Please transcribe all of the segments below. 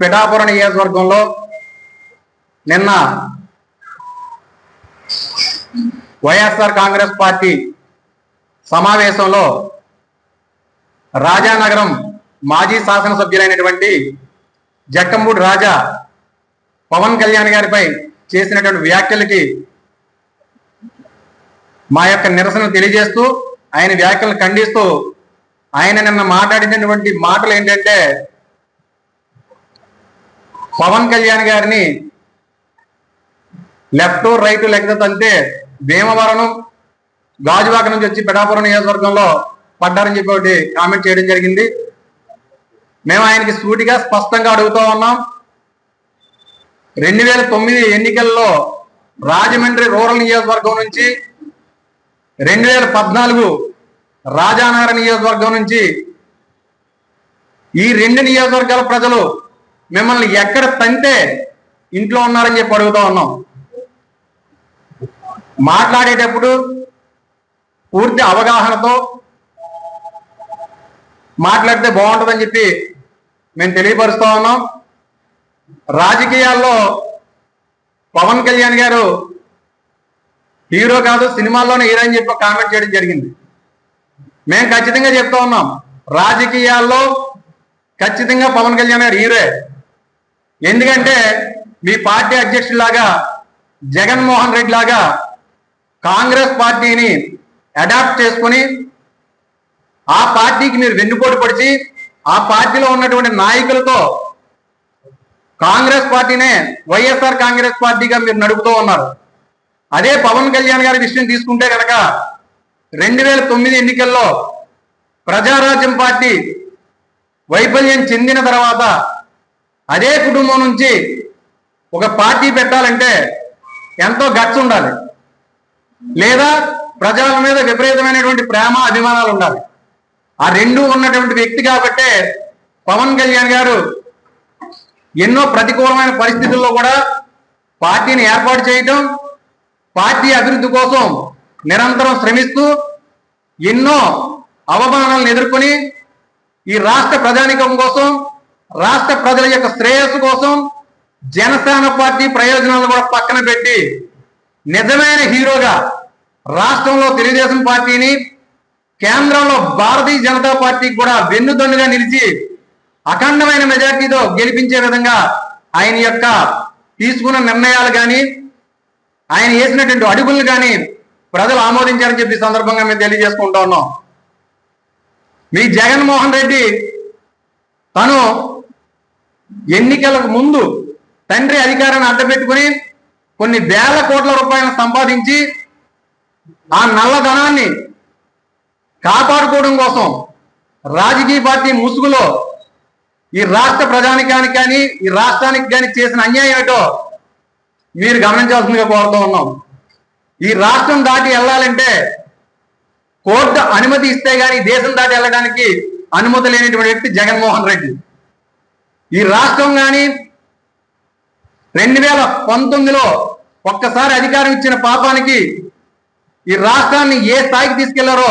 పిఠాపురం నియోజకవర్గంలో నిన్న వైఎస్ఆర్ కాంగ్రెస్ పార్టీ సమావేశంలో రాజానగరం మాజీ శాసనసభ్యులైనటువంటి జక్కంబూడి రాజా పవన్ కళ్యాణ్ గారిపై చేసినటువంటి వ్యాఖ్యలకి మా యొక్క నిరసన తెలియజేస్తూ ఆయన వ్యాఖ్యలను ఖండిస్తూ ఆయన నిన్న మాట్లాడినటువంటి మాటలు ఏంటంటే పవన్ కళ్యాణ్ గారిని లెఫ్ట్ రైట్ లెక్క తంతే భీమవరం గాజువాక నుంచి వచ్చి పెడాపురం నియోజకవర్గంలో పడ్డారని చెప్పి ఒకటి కామెంట్ చేయడం జరిగింది. మేము ఆయనకి సూటిగా స్పష్టంగా అడుగుతూ ఉన్నాం. రెండు వేల తొమ్మిది ఎన్నికల్లో రాజమండ్రి రూరల్ నియోజకవర్గం నుంచి రెండు వేల పద్నాలుగు రాజానగర నియోజకవర్గం నుంచి ఈ రెండు నియోజకవర్గాల ప్రజలు మిమ్మల్ని ఎక్కడ తంతే ఇంట్లో ఉన్నారని చెప్పి అడుగుతా ఉన్నాం. మాట్లాడేటప్పుడు పూర్తి అవగాహనతో మాట్లాడితే బాగుంటుందని చెప్పి మేము తెలియపరుస్తా ఉన్నాం. రాజకీయాల్లో పవన్ కళ్యాణ్ గారు హీరో కాదు సినిమాల్లోనే హీరో అని చెప్పి కామెంట్ చేయడం జరిగింది. మేము ఖచ్చితంగా చెప్తా ఉన్నాం రాజకీయాల్లో ఖచ్చితంగా పవన్ కళ్యాణ్ గారు హీరోయే. ఎందుకంటే మీ పార్టీ అధ్యక్షులాగా జగన్మోహన్ రెడ్డి లాగా కాంగ్రెస్ పార్టీని అడాప్ట్ చేసుకుని ఆ పార్టీకి మీరు వెన్నుపోటు పడిచి ఆ పార్టీలో ఉన్నటువంటి నాయకులతో కాంగ్రెస్ పార్టీనే వైఎస్ఆర్ కాంగ్రెస్ పార్టీగా మీరు నడుపుతూ ఉన్నారు. అదే పవన్ కళ్యాణ్ గారి విషయం తీసుకుంటే కనుక రెండు వేల తొమ్మిది ఎన్నికల్లో ప్రజారాజ్యం పార్టీ వైఫల్యం చెందిన తర్వాత అదే కుటుంబం నుంచి ఒక పార్టీ పెట్టాలంటే ఎంతో గట్స్ ఉండాలి. లేదా ప్రజల మీద విపరీతమైనటువంటి ప్రేమ అభిమానాలు ఉండాలి. ఆ రెండు ఉన్నటువంటి వ్యక్తి కాబట్టే పవన్ కళ్యాణ్ గారు ఎన్నో ప్రతికూలమైన పరిస్థితుల్లో కూడా పార్టీని ఏర్పాటు చేయటం పార్టీ అభివృద్ధి కోసం నిరంతరం శ్రమిస్తూ ఎన్నో అవమానాలను ఎదుర్కొని ఈ రాష్ట్ర ప్రజానికం కోసం రాష్ట్ర ప్రజల యొక్క శ్రేయస్సు కోసం జనసేన పార్టీ ప్రయోజనాలను కూడా పక్కన పెట్టి నిజమైన హీరోగా రాష్ట్రంలో తెలుగుదేశం పార్టీని కేంద్రంలో భారతీయ జనతా పార్టీకి కూడా వెన్నుదన్నుగా నిలిచి అఖండమైన మెజార్టీతో గెలిపించే విధంగా ఆయన యొక్క తీసుకున్న నిర్ణయాలు కానీ ఆయన వేసినటువంటి అడుగులు కానీ ప్రజలు ఆమోదించారని చెప్పి సందర్భంగా మేము తెలియజేసుకుంటా ఉన్నాం. మీ జగన్మోహన్ రెడ్డి తను ఎన్నికలకు ముందు తండ్రి అధికారాన్ని అడ్డపెట్టుకుని కొన్ని వేల కోట్ల రూపాయలను సంపాదించి ఆ నల్లధనాన్ని కాపాడుకోవడం కోసం రాజకీయ పార్టీ ముసుగులో ఈ రాష్ట్ర ప్రజానికానికి కానీ ఈ రాష్ట్రానికి కానీ చేసిన అన్యాయం ఏటో మీరు గమనించాల్సిందిగా కోరుతూ ఉన్నాం. ఈ రాష్ట్రం దాటి వెళ్ళాలంటే కోర్టు అనుమతి ఇస్తే కానీ దేశం దాటి వెళ్ళడానికి అనుమతి లేనటువంటి వ్యక్తి జగన్మోహన్ రెడ్డి. ఈ రాష్ట్రం కానీ రెండు వేల పంతొమ్మిదిలో ఒక్కసారి అధికారం ఇచ్చిన పాపానికి ఈ రాష్ట్రాన్ని ఏ స్థాయికి తీసుకెళ్ళారో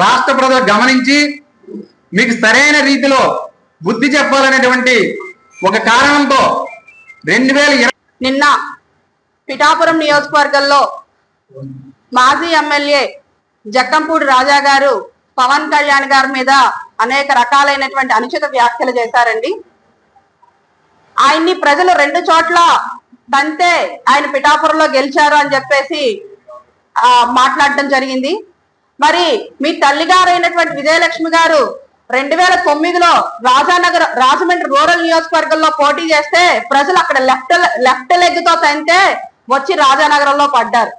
రాష్ట్ర ప్రజలు గమనించి మీకు సరైన రీతిలో బుద్ధి చెప్పాలనేటువంటి ఒక కారణంతో రెండు వేల నిన్న పిఠాపురం నియోజకవర్గంలో మాజీ ఎమ్మెల్యే జక్కంపూడి రాజా గారు పవన్ కళ్యాణ్ గారి మీద అనేక రకాలైనటువంటి అనుచిత వ్యాఖ్యలు చేశారండి. ఆయన్ని ప్రజలు రెండు చోట్ల తంతే ఆయన పిఠాపురంలో గెలిచారు అని చెప్పేసి మాట్లాడటం జరిగింది. మరి మీ తల్లిగారైనటువంటి విజయలక్ష్మి గారు రెండు వేల తొమ్మిదిలో రాజానగర్ రాజమండ్రి రూరల్ నియోజకవర్గంలో పోటీ చేస్తే ప్రజలు అక్కడ లెఫ్ట్ లెఫ్ట్ లెగ్తో తంతే వచ్చి రాజానగరంలో పడ్డారు.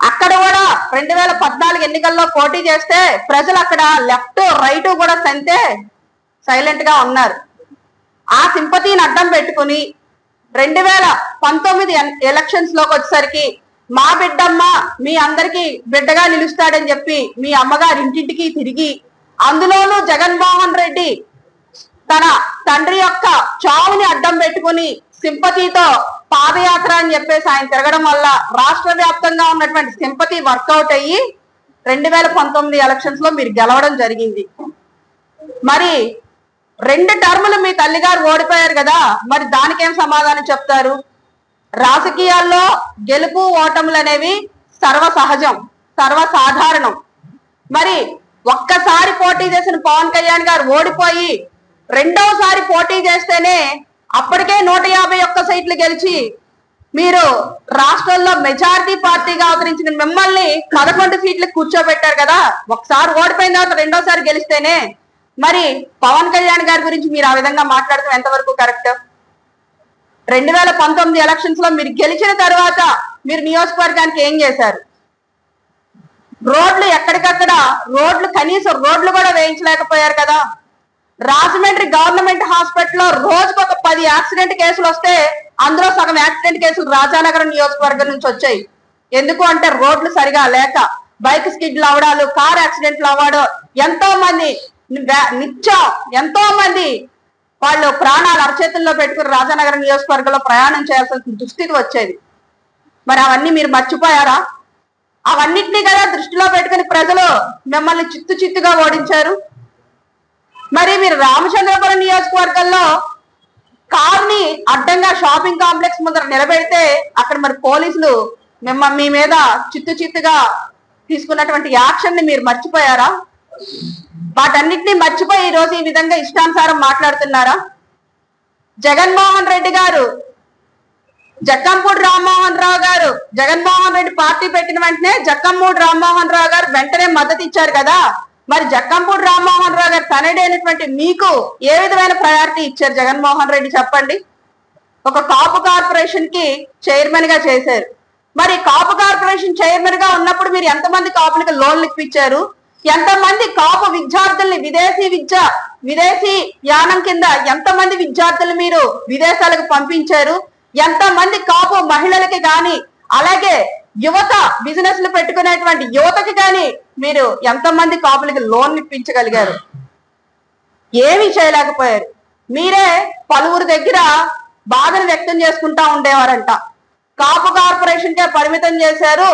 అక్కడ కూడా రెండు వేల పద్నాలుగు ఎన్నికల్లో పోటీ చేస్తే ప్రజలు అక్కడ లెఫ్ట్ రైట్ కూడా తంతే సైలెంట్గా ఉన్నారు. ఆ సింపతిని అడ్డం పెట్టుకుని రెండు వేల పంతొమ్మిది ఎలక్షన్స్లోకి వచ్చేసరికి మా బిడ్డమ్మ మీ అందరికి బిడ్డగా నిలుస్తాడని చెప్పి మీ అమ్మగారి ఇంటింటికి తిరిగి అందులోనూ జగన్మోహన్ రెడ్డి తన తండ్రి యొక్క చావుని అడ్డం పెట్టుకుని సింపతితో పాదయాత్ర అని చెప్పేసి ఆయన తిరగడం వల్ల రాష్ట్ర వ్యాప్తంగా ఉన్నటువంటి సింపతి వర్కౌట్ అయ్యి రెండు వేల పంతొమ్మిది ఎలక్షన్స్లో మీరు గెలవడం జరిగింది. మరి రెండు టర్ములు మీ తల్లిగారు ఓడిపోయారు కదా మరి దానికేం సమాధానం చెప్తారు? రాజకీయాల్లో గెలుపు ఓటములు అనేవి సర్వ సహజం సర్వసాధారణం. మరి ఒక్కసారి పోటీ చేసిన పవన్ కళ్యాణ్ గారు ఓడిపోయి రెండవసారి పోటీ చేస్తేనే అప్పటికే నూట యాభై ఒక్క సీట్లు గెలిచి మీరు రాష్ట్రంలో మెజారిటీ పార్టీగా అవతరించిన మిమ్మల్ని పదకొండు సీట్లు కూర్చోబెట్టారు కదా ఒకసారి ఓడిపోయిన తర్వాత రెండోసారి గెలిస్తేనే మరి పవన్ కళ్యాణ్ గారి గురించి మీరు ఆ విధంగా మాట్లాడటం ఎంతవరకు కరెక్ట్? రెండు వేల పంతొమ్మిది ఎలక్షన్స్లో మీరు గెలిచిన తర్వాత మీరు నియోజకవర్గానికి ఏం చేశారు? రోడ్లు ఎక్కడికక్కడ రోడ్లు కనీసం రోడ్లు కూడా వేయించలేకపోయారు కదా. రాజమండ్రి గవర్నమెంట్ హాస్పిటల్లో రోజుకు ఒక పది యాక్సిడెంట్ కేసులు వస్తే అందులో సగం యాక్సిడెంట్ కేసులు రాజానగరం నియోజకవర్గం నుంచి వచ్చాయి. ఎందుకు అంటే రోడ్లు సరిగా లేక బైక్ స్కిడ్లు అవడాలు కార్ యాక్సిడెంట్లు అవ్వడం ఎంతో మంది నిత్యం ఎంతో మంది వాళ్ళు ప్రాణాలు అరచేతుల్లో పెట్టుకుని రాజానగరం నియోజకవర్గంలో ప్రయాణం చేయాల్సిన దుస్థితి వచ్చేది. మరి అవన్నీ మీరు మర్చిపోయారా? అవన్నింటినీ కదా దృష్టిలో పెట్టుకుని ప్రజలు మిమ్మల్ని చిత్తు చిత్తుగా ఓడించారు. మరి మీరు రామచంద్రపురం నియోజకవర్గంలో కార్ని అడ్డంగా షాపింగ్ కాంప్లెక్స్ ముందర నిలబెడితే అక్కడ మరి పోలీసులు మిమ్మల్ని మీ మీద చిత్తు చిత్తుగా తీసుకున్నటువంటి యాక్షన్ని మీరు మర్చిపోయారా? వాటన్నిటిని మర్చిపోయి ఈ రోజు ఈ విధంగా ఇష్టానుసారం మాట్లాడుతున్నారా? జగన్మోహన్ రెడ్డి గారు జక్కంపూడి రామ్మోహన్ రావు గారు జగన్మోహన్ రెడ్డి పార్టీ పెట్టిన వెంటనే జక్కంపూడి రామ్మోహన్ రావు గారు వెంటనే మద్దతు ఇచ్చారు కదా? మరి జక్కంపూడి రామ్మోహన్ రావు గారు తనయుడు అయినటువంటి మీకు ఏ విధమైన ప్రయారిటీ ఇచ్చారు జగన్మోహన్ రెడ్డి చెప్పండి? ఒక కాపు కార్పొరేషన్కి చైర్మన్గా చేశారు. మరి కాపు కార్పొరేషన్ చైర్మన్గా ఉన్నప్పుడు మీరు ఎంతమంది కాపులకు లోన్లు ఇప్పించారు? ఎంతమంది కాపు విద్యార్థుల్ని విదేశీ విద్య విదేశీ యానం కింద ఎంతమంది విద్యార్థులు మీరు విదేశాలకు పంపించారు? ఎంతమంది కాపు మహిళలకి కానీ అలాగే యువత బిజినెస్లు పెట్టుకునేటువంటి యువతకి కానీ మీరు ఎంతమంది కాపులకి లోన్లు ఇప్పించగలిగారు? ఏమీ చేయలేకపోయారు మీరే పలువురు దగ్గర బాధను వ్యక్తం చేసుకుంటా ఉండేవారంట. కాపు కార్పొరేషన్ కే పరిమితం చేశారు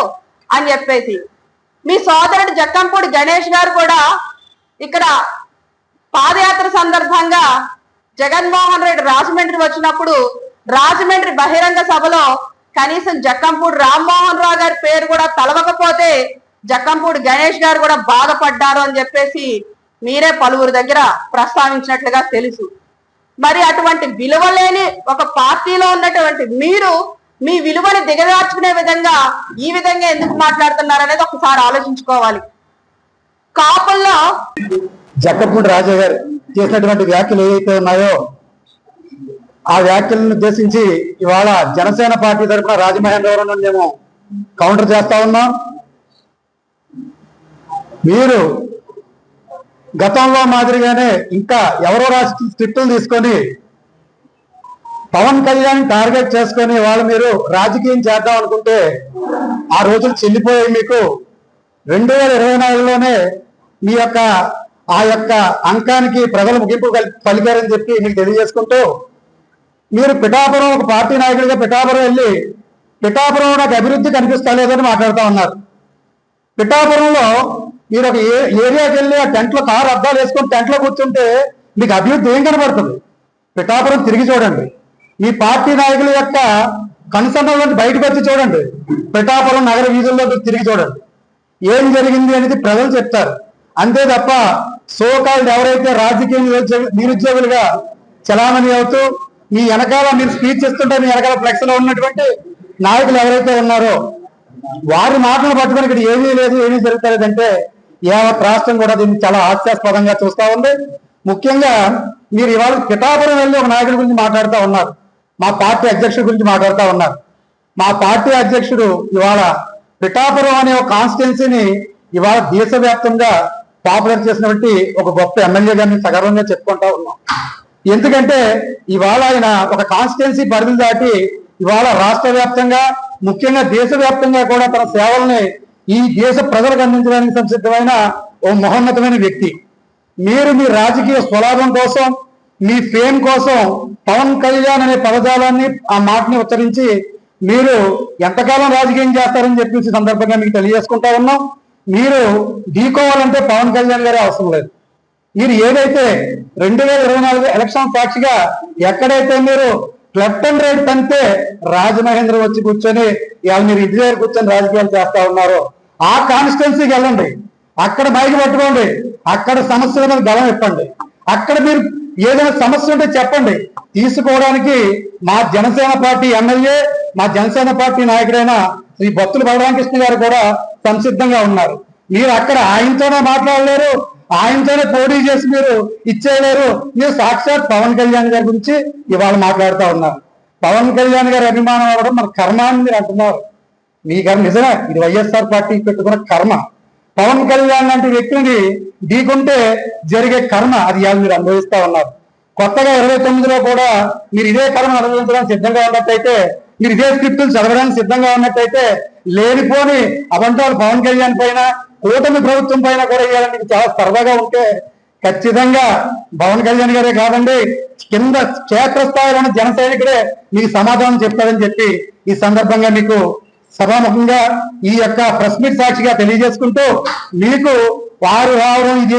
అని చెప్పేసి. మీ సోదరుడు జక్కంపూడి గణేష్ గారు కూడా ఇక్కడ పాదయాత్ర సందర్భంగా జగన్మోహన్ రెడ్డి రాజమండ్రి వచ్చినప్పుడు రాజమండ్రి బహిరంగ సభలో కనీసం జక్కంపూడి రామ్మోహన్ రావు గారి పేరు కూడా తలవకపోతే జక్కంపూడి గణేష్ గారు కూడా బాధపడ్డారు అని చెప్పేసి మీరే పలువురు దగ్గర ప్రస్తావించినట్లుగా తెలుసు. మరి అటువంటి విలువ లేని ఒక పార్టీలో ఉన్నటువంటి మీరు మీ విలువని దిగదార్చుకునే విధంగా ఈ విధంగా ఎందుకు మాట్లాడుతున్నారు అనేది ఒకసారి ఆలోచించుకోవాలి. కాపుల్లో జక్కపూడి రాజా గారు చేసినటువంటి వ్యాఖ్యలు ఏవైతే ఉన్నాయో ఆ వ్యాఖ్యలను ఉద్దేశించి ఇవాళ జనసేన పార్టీ తరఫున రాజమహేంద్రవరం నుండి మేము కౌంటర్ చేస్తా ఉన్నాం. మీరు గతంలో మాదిరిగానే ఇంకా ఎవరో రాసి స్క్రిప్టులు తీసుకొని పవన్ కళ్యాణ్ టార్గెట్ చేసుకొని వాళ్ళు మీరు రాజకీయం చేద్దాం అనుకుంటే ఆ రోజులు చెల్లిపోయాయి మీకు. రెండు వేల ఇరవై నాలుగులోనే మీ యొక్క ఆ యొక్క అంకానికి ప్రజలు ముగింపు పలికారని చెప్పి మీకు తెలియజేసుకుంటూ మీరు పిఠాపురం ఒక పార్టీ నాయకుడిగా పిఠాపురం వెళ్ళి పిఠాపురం నాకు అభివృద్ధి కనిపిస్తలేదని మాట్లాడుతూ ఉన్నారు. పిఠాపురంలో మీరు ఒక ఏ- ఏరియాకి వెళ్ళి ఆ టెంట్లో కారు అద్దాలు వేసుకొని టెంట్లో కూర్చుంటే మీకు అభివృద్ధి ఏం కనబడుతుంది? పిఠాపురం తిరిగి చూడండి. మీ పార్టీ నాయకుల యొక్క కనుసన్నలో బయటకు వచ్చి చూడండి. పిఠాపురం నగర వీధుల్లో తిరిగి చూడండి. ఏం జరిగింది అనేది ప్రజలు చెప్తారు. అంతే తప్ప సోకాల్డ్ ఎవరైతే రాజకీయ నిరుద్యోగ- నిరుద్యోగులుగా చలామణి అవుతూ మీ వెనకాల మీరు స్పీచ్ ఇస్తుంటే మీ వెనకాల ఫ్లెక్స్లో ఉన్నటువంటి నాయకులు ఎవరైతే ఉన్నారో వారి మాటలు పట్టుకొని ఇక్కడ ఏమీ లేదు ఏమీ జరుగుతలేదంటే యావత్ రాష్ట్రం కూడా దీన్ని చాలా హాస్యాస్పదంగా చూస్తా ఉంది. ముఖ్యంగా మీరు ఇవాళ పిఠాపురం వెళ్ళి ఒక నాయకుడి గురించి మాట్లాడుతూ ఉన్నారు. మా పార్టీ అధ్యక్షుడి గురించి మాట్లాడుతూ ఉన్నారు. మా పార్టీ అధ్యక్షుడు ఇవాళ పిఠాపురం అనే ఒక కాన్స్టిట్యున్సీని ఇవాళ దేశవ్యాప్తంగా పాపులర్ చేసినటువంటి ఒక గొప్ప ఎమ్మెల్యే గారిని సగర్వంగా చెప్పుకుంటా ఉన్నాం. ఎందుకంటే ఇవాళ ఆయన ఒక కాన్స్టిట్యున్సీ పరిధి దాటి ఇవాళ రాష్ట్ర వ్యాప్తంగా ముఖ్యంగా దేశవ్యాప్తంగా కూడా తన సేవల్ని ఈ దేశ ప్రజలకు అందించడానికి సంసిద్ధమైన ఓ మహోన్నతమైన వ్యక్తి. మీరు మీ రాజకీయ స్వలాభం కోసం మీ ఫేమ్ కోసం పవన్ కళ్యాణ్ అనే పదజాలాన్ని ఆ మాటని ఉచ్చరించి మీరు ఎంతకాలం రాజకీయం చేస్తారని చెప్పేసి సందర్భంగా మీకు తెలియజేసుకుంటా ఉన్నాం. మీరు ఢీకోవాలంటే పవన్ కళ్యాణ్ గారే అవసరం లేదు. మీరు ఏదైతే రెండు వేల ఇరవై నాలుగు ఎలక్షన్ సాక్షిగా ఎక్కడైతే మీరు లెఫ్ట్ అండ్ రైట్ తంతే రాజమహేంద్ర వచ్చి కూర్చొని ఇవాళ మీరు ఇది దగ్గర కూర్చొని రాజకీయాలు చేస్తా ఉన్నారు ఆ కాన్స్టిట్యున్సీకి వెళ్ళండి. అక్కడ బయట పట్టుకోండి. అక్కడ సమస్యల మీద గలం ఇప్పండి. అక్కడ మీరు ఏదైనా సమస్య ఉంటే చెప్పండి. తీసుకోవడానికి మా జనసేన పార్టీ ఎమ్మెల్యే మా జనసేన పార్టీ నాయకుడైన శ్రీ భక్తులు బలరామకృష్ణ గారు కూడా సంసిద్ధంగా ఉన్నారు. మీరు అక్కడ ఆయనతోనే మాట్లాడలేరు ఆయనతోనే పోటీ చేసి మీరు ఇచ్చేయలేరు. మీరు సాక్షాత్ పవన్ కళ్యాణ్ గారి గురించి ఇవాళ మాట్లాడుతూ ఉన్నారు. పవన్ కళ్యాణ్ గారి అభిమానం అవ్వడం మన కర్మ అని మీరు అంటున్నారు. మీ కర్మ నిజమే ఇది వైఎస్ఆర్ పార్టీ పెట్టుకున్న కర్మ. పవన్ కళ్యాణ్ లాంటి వ్యక్తిని ఢీకుంటే జరిగే కర్మ అది ఇవాళ మీరు అనుభవిస్తా ఉన్నారు. కొత్తగా ఇరవై తొమ్మిదిలో కూడా మీరు ఇదే కర్మ అనుభవించడానికి సిద్ధంగా ఉన్నట్టయితే మీరు ఇదే స్క్రిప్టులు చదవడానికి సిద్ధంగా ఉన్నట్టయితే లేనిపోని అవంటాలు పవన్ కళ్యాణ్ పైన కూటమి ప్రభుత్వం పైన కూడా ఇవ్వాలని చాలా సరదాగా ఉంటే ఖచ్చితంగా పవన్ కళ్యాణ్ గారే కాదండి కింద క్షేత్రస్థాయిలో జన సైనికుడే మీకు సమాధానం చెప్తారని చెప్పి ఈ సందర్భంగా మీకు సభాముఖంగా ఈ యొక్క ప్రెస్ మీట్ సాక్షిగా తెలియజేసుకుంటూ మీకు వారు రావడం ఇది